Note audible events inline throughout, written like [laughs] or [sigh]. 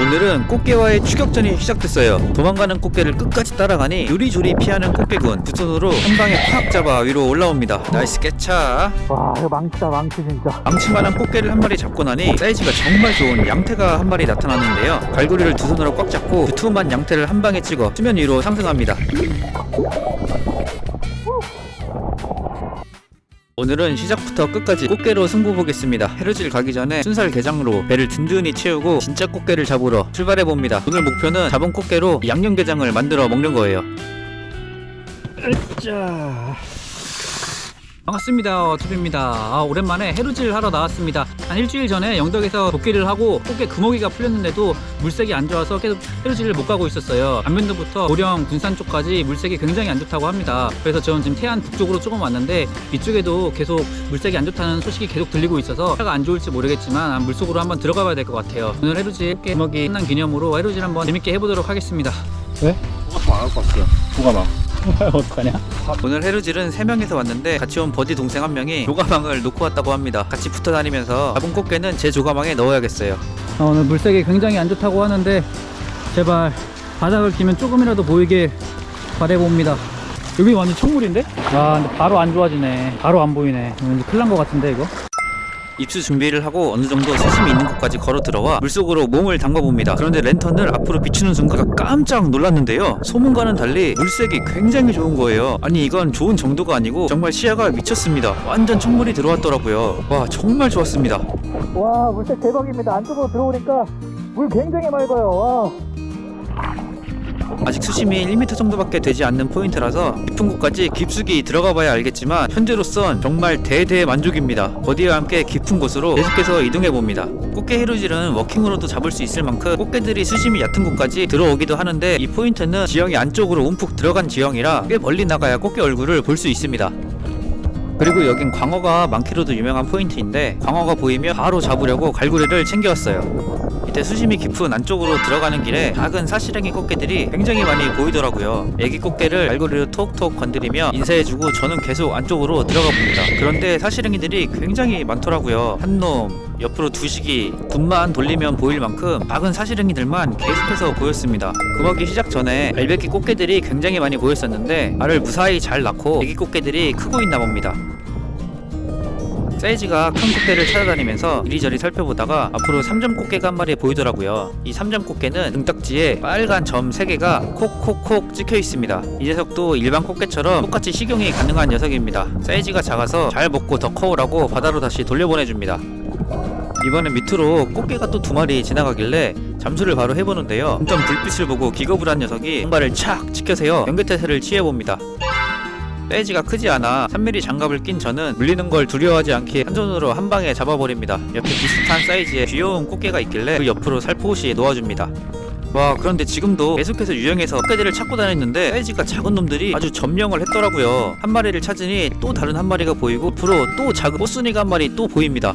오늘은 꽃게와의 추격전이 시작됐어요. 도망가는 꽃게를 끝까지 따라가니 요리조리 피하는 꽃게군 두 손으로 한 방에 팍 잡아 위로 올라옵니다. 나이스 깨차. 와 이거 망치다 망치 진짜 망치만한 꽃게를 한 마리 잡고 나니 사이즈가 정말 좋은 양태가 한 마리 나타났는데요. 갈고리를 두 손으로 꽉 잡고 두툼한 양태를 한 방에 찍어 수면 위로 상승합니다. 오늘은 시작부터 끝까지 꽃게로 승부 보겠습니다. 해루질 가기 전에 순살 게장으로 배를 든든히 채우고 진짜 꽃게를 잡으러 출발해 봅니다. 오늘 목표는 잡은 꽃게로 양념게장을 만들어 먹는 거예요. 자 반갑습니다. 투비입니다. 아, 오랜만에 해루질 하러 나왔습니다. 한 일주일 전에 영덕에서 도끼를 하고 꽃게 금어기가 풀렸는데도 물색이 안 좋아서 계속 해루질을 못 가고 있었어요. 안면도부터 고령 군산 쪽까지 물색이 굉장히 안 좋다고 합니다. 그래서 저는 지금 태안 북쪽으로 조금 왔는데 이쪽에도 계속 물색이 안 좋다는 소식이 계속 들리고 있어서 차가 안 좋을지 모르겠지만 아, 물속으로 한번 들어가 봐야 될 것 같아요. 오늘 해루질 꽃게 금어기 끝난 기념으로 해루질 한번 재밌게 해보도록 하겠습니다. [laughs] 어떡하냐? 오늘 해루질은 3명이서 왔는데 같이 온 버디 동생 한 명이 조가망을 놓고 왔다고 합니다. 같이 붙어 다니면서 잡은 꽃게는 제 조가망에 넣어야겠어요. 아, 오늘 물색이 굉장히 안 좋다고 하는데 제발 바닥을 기면 조금이라도 보이게 바래봅니다 여기 완전 청물인데? 아 근데 바로 안 좋아지네 바로 안 보이네 왠지 큰일 난 것 같은데 이거? 입수 준비를 하고 어느 정도 수심이 있는 곳까지 걸어 들어와 물속으로 몸을 담가 봅니다. 그런데 랜턴을 앞으로 비추는 순간 깜짝 놀랐는데요. 소문과는 달리 물색이 굉장히 좋은 거예요. 아니 이건 좋은 정도가 아니고 정말 시야가 미쳤습니다. 완전 청물이 들어왔더라고요. 와 정말 좋았습니다. 와 물색 대박입니다 안쪽으로 들어오니까 물 굉장히 맑아요 와 아직 수심이 1m 정도밖에 되지 않는 포인트라서 깊은 곳까지 깊숙이 들어가 봐야 알겠지만 현재로선 정말 대대만족입니다. 버디와 함께 깊은 곳으로 계속해서 이동해 봅니다. 꽃게 해루질은 워킹으로도 잡을 수 있을 만큼 꽃게들이 수심이 얕은 곳까지 들어오기도 하는데 이 포인트는 지형이 안쪽으로 움푹 들어간 지형이라 꽤 멀리 나가야 꽃게 얼굴을 볼 수 있습니다. 그리고 여긴 광어가 많기로도 유명한 포인트인데 광어가 보이면 바로 잡으려고 갈고리를 챙겨왔어요. 이때 수심이 깊은 안쪽으로 들어가는 길에 작은 사시랭이 꽃게들이 굉장히 많이 보이더라고요. 애기 꽃게를 갈고리로 톡톡 건드리며 인사해주고 저는 계속 안쪽으로 들어가 봅니다. 그런데 사시랭이들이 굉장히 많더라고요. 한 놈, 옆으로 두시기, 굿만 돌리면 보일 만큼 작은 사시랭이들만 계속해서 보였습니다. 금어기 시작 전에 알배기 꽃게들이 굉장히 많이 보였었는데 알을 무사히 잘 낳고 애기 꽃게들이 크고 있나 봅니다. 사이즈가 큰 꽃게를 찾아다니면서 이리저리 살펴보다가 앞으로 3점 꽃게가 한 마리 보이더라고요. 이 3점 꽃게는 등딱지에 빨간 점 3개가 콕콕콕 찍혀 있습니다. 이 녀석도 일반 꽃게처럼 똑같이 식용이 가능한 녀석입니다. 사이즈가 작아서 잘 먹고 더 커오라고 바다로 다시 돌려보내줍니다. 이번엔 밑으로 꽃게가 또 두 마리 지나가길래 잠수를 바로 해보는데요. 점점 불빛을 보고 기겁을 한 녀석이 뭔가를 착 지켜세요 연결태세를 취해봅니다. 사이즈가 크지 않아 3mm 장갑을 낀 저는 물리는 걸 두려워하지 않게 한 손으로 한 방에 잡아버립니다. 옆에 비슷한 사이즈의 귀여운 꽃게가 있길래 그 옆으로 살포시 놓아줍니다. 와 그런데 지금도 계속해서 유형에서 꽃게들을 찾고 다녔는데 사이즈가 작은 놈들이 아주 점령을 했더라고요. 한 마리를 찾으니 또 다른 한 마리가 보이고 앞으로 또 작은 꽃순이가 한 마리 또 보입니다.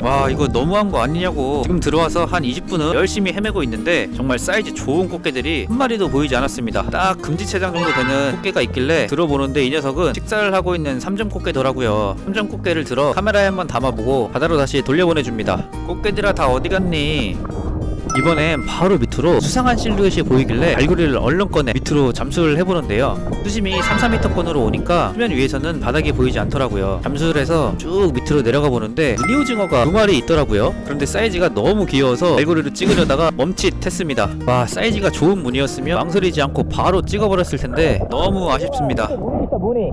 와 이거 너무한 거 아니냐고. 지금 들어와서 한 20분은 열심히 헤매고 있는데 정말 사이즈 좋은 꽃게들이 한 마리도 보이지 않았습니다. 딱 금지체장 정도 되는 꽃게가 있길래 들어보는데 이 녀석은 식사를 하고 있는 삼점 꽃게더라고요. 삼점 꽃게를 들어 카메라에 한번 담아보고 바다로 다시 돌려보내줍니다. 꽃게들아 다 어디 갔니 이번엔 바로 밑으로 수상한 실루엣이 보이길래 갈고리를 얼른 꺼내 밑으로 잠수를 해보는데요. 수심이 3, 4m권으로 오니까 수면 위에서는 바닥이 보이지 않더라고요. 잠수를 해서 쭉 밑으로 내려가 보는데 무늬오징어가 두 마리 있더라고요. 그런데 사이즈가 너무 귀여워서 갈고리로 찍으려다가 멈칫했습니다. 와 사이즈가 좋은 무늬였으면 망설이지 않고 바로 찍어버렸을 텐데 너무 아쉽습니다. 무늬 있다 무늬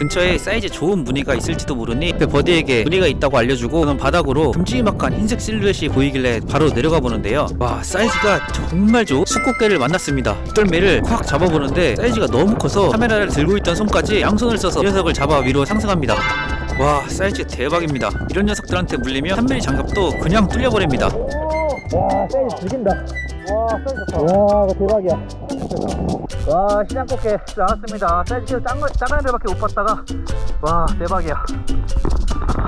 근처에 사이즈 좋은 무늬가 있을지도 모르니 옆에 버디에게 무늬가 있다고 알려주고 저는 바닥으로 큼지막한 흰색 실루엣이 보이길래 바로 내려가 보는데요. 와 사이즈가 정말 좋은 수꽃게를 만났습니다. 썰매를 콱 잡아보는데 사이즈가 너무 커서 카메라를 들고 있던 손까지 양손을 써서 이 녀석을 잡아 위로 상승합니다. 와 사이즈 대박입니다. 이런 녀석들한테 물리면 3mm 장갑도 그냥 뚫려버립니다. 와 사이즈 죽인다 와 사이즈 좋다. 와 대박이야. 와 시장 꽃게 나왔습니다. 사이즈 작은, 작은 애들밖에 못 봤다가. 와 대박이야.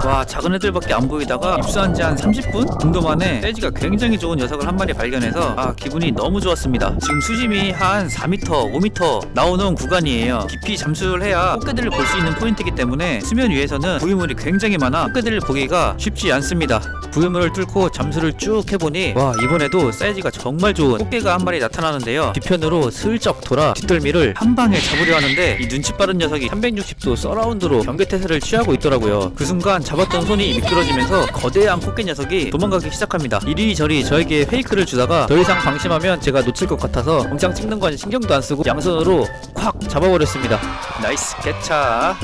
와 작은 애들밖에 안 보이다가 입수한 지 한 30분 정도 만에 사이즈가 굉장히 좋은 녀석을 한 마리 발견해서 아 기분이 너무 좋았습니다. 지금 수심이 한 4m 5m 나오는 구간이에요. 깊이 잠수를 해야 꽃게들을 볼 수 있는 포인트이기 때문에 수면 위에서는 부유물이 굉장히 많아 꽃게들을 보기가 쉽지 않습니다 부유물을 뚫고 잠수를 쭉 해보니 와 이번에도 사이즈가 정말 좋은 꽃게가 한 마리 나타나는데요. 뒤편으로 슬쩍 돌아 뒷덜미를 한 방에 잡으려 하는데 이 눈치 빠른 녀석이 360도 서라운드로 경계태세를 취하고 있더라고요. 그 순간 잡았던 손이 미끄러지면서 거대한 꽃게 녀석이 도망가기 시작합니다. 이리저리 저에게 페이크를 주다가 더 이상 방심하면 제가 놓칠 것 같아서 영상 찍는 건 신경도 안 쓰고 양손으로 콱 잡아버렸습니다. 나이스 개차.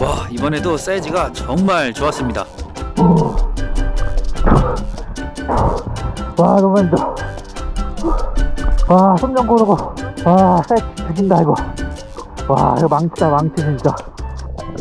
와 이번에도 사이즈가 정말 좋았습니다 와 너무 힘들어. 와손 좀 고르고 와 사이즈 죽인다 이거. 와 이거 망치다 망치 진짜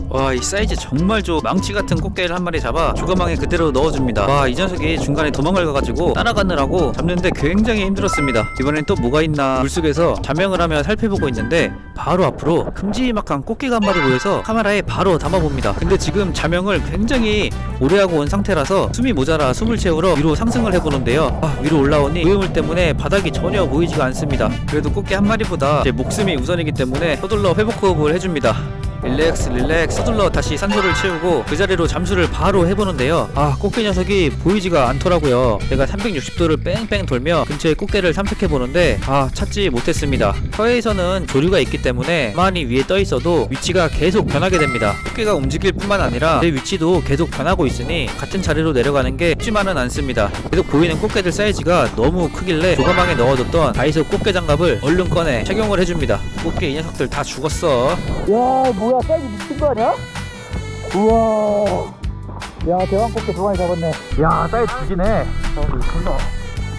와 이 사이즈 정말 좋은 망치 같은 꽃게를 한 마리 잡아 조가망에 그대로 넣어줍니다. 와 이 녀석이 중간에 도망을 가가지고 따라가느라고 잡는데 굉장히 힘들었습니다. 이번엔 또 뭐가 있나 물속에서 자명을 하며 살펴보고 있는데 바로 앞으로 큼지막한 꽃게가 한 마리 보여서 카메라에 바로 담아봅니다. 근데 지금 자명을 굉장히 오래 하고 온 상태라서 숨이 모자라 숨을 채우러 위로 상승을 해보는데요. 아, 위로 올라오니 오염물 때문에 바닥이 전혀 보이지가 않습니다. 그래도 꽃게 한 마리보다 제 목숨이 우선이기 때문에 서둘러 회복 호흡을 해줍니다 릴렉스 릴렉스. 서둘러 다시 산소를 채우고 그 자리로 잠수를 바로 해보는데요. 아 꽃게 녀석이 보이지가 않더라고요. 제가 360도를 뺑뺑 돌며 근처에 꽃게를 탐색해보는데 아 찾지 못했습니다. 서해에서는 조류가 있기 때문에 가만히 위에 떠있어도 위치가 계속 변하게 됩니다. 꽃게가 움직일 뿐만 아니라 내 위치도 계속 변하고 있으니 같은 자리로 내려가는 게 쉽지만은 않습니다. 계속 보이는 꽃게들 사이즈가 너무 크길래 조가망에 넣어뒀던 다이소 꽃게 장갑을 얼른 꺼내 착용을 해줍니다. 꽃게 이 녀석들 다 죽었어. 야 뭐야 사이즈 미친 거 아니야? 우와 야 대왕 꽃게 두 마리 잡았네 야 사이즈 죽이네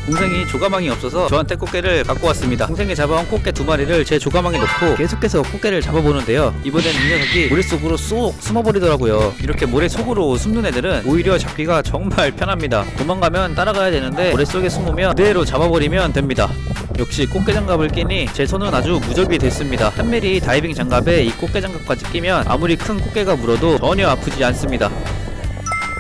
동생이 조가망이 없어서 저한테 꽃게를 갖고 왔습니다. 동생이 잡아온 꽃게 두 마리를 제 조가망에 넣고 계속해서 꽃게를 잡아보는데요. 이번엔 이 녀석이 모래 속으로 쏙 숨어버리더라고요. 이렇게 모래 속으로 숨는 애들은 오히려 잡기가 정말 편합니다. 도망가면 따라가야 되는데 모래 속에 숨으면 그대로 잡아버리면 됩니다. 역시 꽃게 장갑을 끼니 제 손은 아주 무적이 됐습니다. 3mm 다이빙 장갑에 이 꽃게 장갑까지 끼면 아무리 큰 꽃게가 물어도 전혀 아프지 않습니다.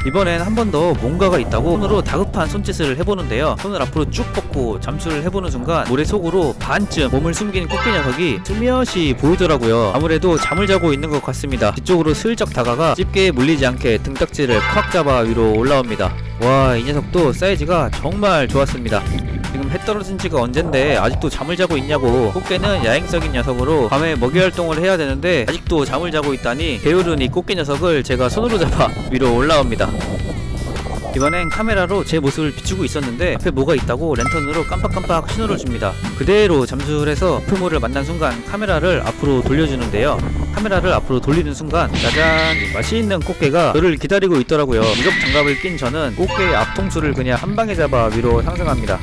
이번엔 한 번 더 뭔가가 있다고 손으로 다급한 손짓을 해보는데요. 손을 앞으로 쭉 뻗고 잠수를 해보는 순간 모래 속으로 반쯤 몸을 숨긴 꽃게 녀석이 스며시 보이더라고요. 아무래도 잠을 자고 있는 것 같습니다. 뒤쪽으로 슬쩍 다가가 집게에 물리지 않게 등딱지를 콱 잡아 위로 올라옵니다. 와, 이 녀석도 사이즈가 정말 좋았습니다. 해 떨어진 지가 언젠데 아직도 잠을 자고 있냐고. 꽃게는 야행성인 녀석으로 밤에 먹이 활동을 해야 되는데 아직도 잠을 자고 있다니 게으른 이 꽃게 녀석을 제가 손으로 잡아 [laughs] 위로 올라옵니다. 이번엔 카메라로 제 모습을 비추고 있었는데 앞에 뭐가 있다고 랜턴으로 깜빡깜빡 신호를 줍니다. 그대로 잠수를 해서 표모를 만난 순간 카메라를 앞으로 돌려주는데요. 카메라를 앞으로 돌리는 순간 짜잔! 맛있는 꽃게가 저를 기다리고 있더라고요. 무적 장갑을 낀 저는 꽃게의 앞통수를 그냥 한 방에 잡아 위로 상승합니다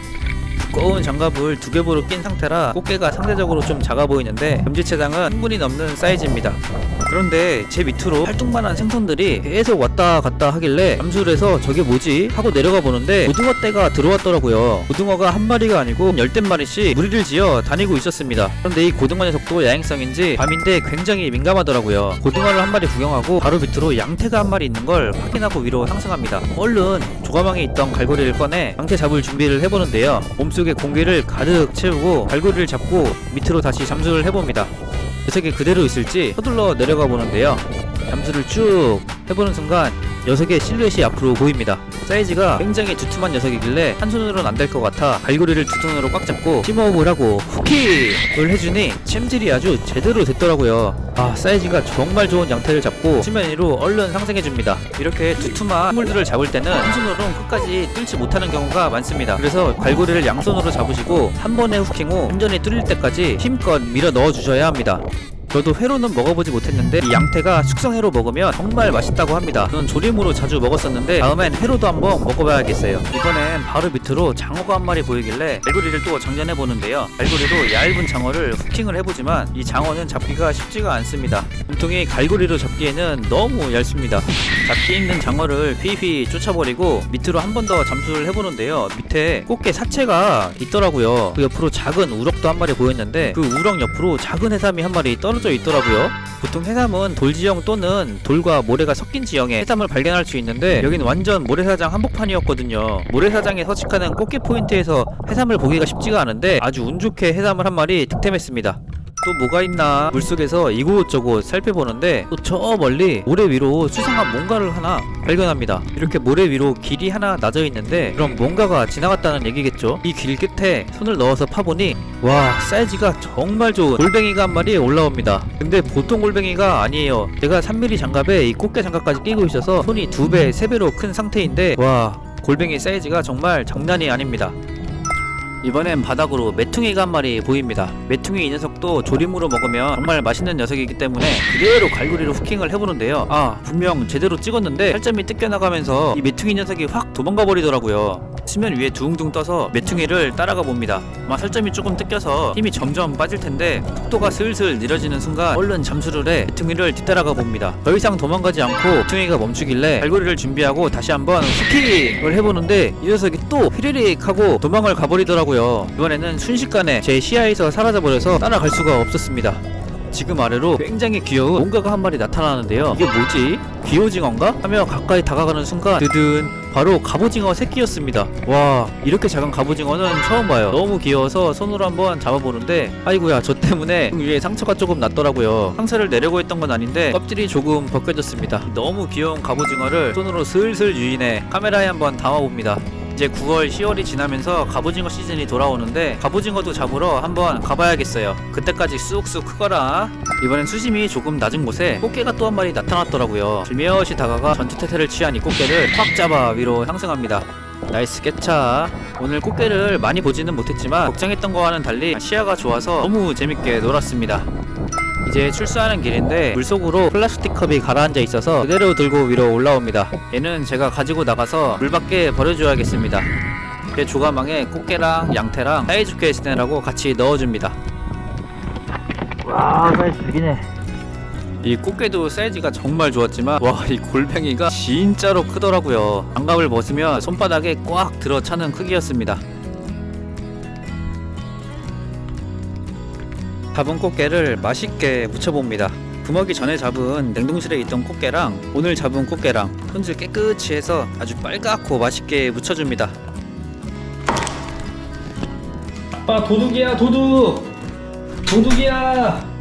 두꺼운 장갑을 두 겹으로 낀 상태라 꽃게가 상대적으로 좀 작아 보이는데 금지체장은 충분히 넘는 사이즈입니다. 그런데 제 밑으로 활동만한 생선들이 계속 왔다 갔다 하길래 잠수를 해서 저게 뭐지? 하고 내려가 보는데 고등어 떼가 들어왔더라고요. 고등어가 한 마리가 아니고 열댓 마리씩 무리를 지어 다니고 있었습니다. 그런데 이 고등어 녀석도 야행성인지 밤인데 굉장히 민감하더라고요. 고등어를 한 마리 구경하고 바로 밑으로 양태가 한 마리 있는 걸 확인하고 위로 상승합니다. 얼른 조가망에 있던 갈고리를 꺼내 양태 잡을 준비를 해보는데요. 몸 속에 공기를 가득 채우고 갈고리를 잡고 밑으로 다시 잠수를 해봅니다. 녀석이 그대로 있을지 서둘러 내려가 보는데요. 잠수를 쭉 해보는 순간 녀석의 실루엣이 앞으로 보입니다. 사이즈가 굉장히 두툼한 녀석이길래 한 손으로는 안 될 것 같아 갈고리를 두 손으로 꽉 잡고 심호흡을 하고 후킥을 해주니 챔질이 아주 제대로 됐더라고요. 아 사이즈가 정말 좋은 양태를 잡고 수면 위로 얼른 상승해줍니다. 이렇게 두툼한 생물들을 잡을 때는 한 손으로는 끝까지 뚫지 못하는 경우가 많습니다. 그래서 갈고리를 양손으로 잡으시고 한 번에 후킹 후 완전히 뚫릴 때까지 힘껏 밀어 넣어 주셔야 합니다. 저도 회로는 먹어보지 못했는데 이 양태가 숙성회로 먹으면 정말 맛있다고 합니다. 저는 조림으로 자주 먹었었는데 다음엔 회로도 한번 먹어봐야겠어요. 이번엔 바로 밑으로 장어가 한 마리 보이길래 갈고리를 또 장전해 보는데요. 갈고리로 얇은 장어를 후킹을 해보지만 이 장어는 잡기가 쉽지가 않습니다. 몸통이 갈고리로 잡기에는 너무 얇습니다. 잡기 힘든 장어를 휘휘 쫓아버리고 밑으로 한 번 더 잠수를 해보는데요. 밑에 꽃게 사체가 있더라고요. 그 옆으로 작은 우럭도 한 마리 보였는데 그 우럭 옆으로 작은 해삼이 한 마리 떨어져 있더라고요. 보통 해삼은 돌 지형 또는 돌과 모래가 섞인 지형에 해삼을 발견할 수 있는데 여긴 완전 모래사장 한복판이었거든요. 모래사장에 서식하는 꽃게 포인트에서 해삼을 보기가 쉽지가 않은데 아주 운 좋게 해삼을 한 마리 득템했습니다. 또 뭐가 있나 물속에서 이곳저곳 살펴보는데 또 저 멀리 모래 위로 수상한 뭔가를 하나 발견합니다. 이렇게 모래 위로 길이 하나 나져 있는데 그럼 뭔가가 지나갔다는 얘기겠죠. 이 길 끝에 손을 넣어서 파보니 와 사이즈가 정말 좋은 골뱅이가 한 마리 올라옵니다. 근데 보통 골뱅이가 아니에요. 제가 3mm 장갑에 이 꽃게 장갑까지 끼고 있어서 손이 두 배, 세 배로 큰 상태인데 와 골뱅이 사이즈가 정말 장난이 아닙니다. 이번엔 바닥으로 메퉁이가 한 마리 보입니다. 메퉁이 이 녀석 도 조림으로 먹으면 정말 맛있는 녀석이기 때문에 그대로 갈고리로 후킹을 해보는데요. 아 분명 제대로 찍었는데 살점이 뜯겨나가면서 이 메퉁이 녀석이 확 도망가 버리더라고요. 수면 위에 둥둥 떠서 메퉁이를 따라가 봅니다. 아마 살점이 조금 뜯겨서 힘이 점점 빠질 텐데 속도가 슬슬 느려지는 순간 얼른 잠수를 해 메퉁이를 뒤따라가 봅니다. 더 이상 도망가지 않고 메퉁이가 멈추길래 갈고리를 준비하고 다시 한번 후킹을 해보는데 이 녀석이 또 휘리릭 하고 도망을 가버리더라고요. 이번에는 순식간에 제 시야에서 사라져버려서 따라갈 수가 없었습니다. 지금 아래로 굉장히 귀여운 뭔가가 한 마리 나타나는데요. 이게 뭐지? 귀오징어인가? 하며 가까이 다가가는 순간 드든 바로 갑오징어 새끼였습니다. 와 이렇게 작은 갑오징어는 처음 봐요. 너무 귀여워서 손으로 한번 잡아보는데 아이고야 저 때문에 등 위에 상처가 조금 났더라고요. 상처를 내려고 했던 건 아닌데 껍질이 조금 벗겨졌습니다. 너무 귀여운 갑오징어를 손으로 슬슬 유인해 카메라에 한번 담아봅니다. 이제 9월, 10월이 지나면서 갑오징어 시즌이 돌아오는데 갑오징어도 잡으러 한번 가봐야겠어요. 그때까지 쑥쑥 크거라. 이번엔 수심이 조금 낮은 곳에 꽃게가 또 한 마리 나타났더라고요. 질며시 다가가 전투태세를 취한 이 꽃게를 확 잡아 위로 상승합니다. 나이스 깨차. 오늘 꽃게를 많이 보지는 못했지만 걱정했던 거와는 달리 시야가 좋아서 너무 재밌게 놀았습니다. 이제 출수하는 길인데 물속으로 플라스틱 컵이 가라앉아 있어서 그대로 들고 위로 올라옵니다. 얘는 제가 가지고 나가서 물 밖에 버려줘야겠습니다. 제 조가망에 꽃게랑 양태랑 사이좋게 지내라고 같이 넣어줍니다. 와 사이즈 죽이네 이 꽃게도 사이즈가 정말 좋았지만 와 이 골뱅이가 진짜로 크더라고요. 장갑을 벗으면 손바닥에 꽉 들어차는 크기였습니다. 잡은 꽃게를 맛있게 무쳐봅니다. 구먹이 전에 잡은 냉동실에 있던 꽃게랑 오늘 잡은 꽃게랑 손질 깨끗이 해서 아주 빨갛고 맛있게 무쳐줍니다. 아빠 도둑이야 도둑 도둑이야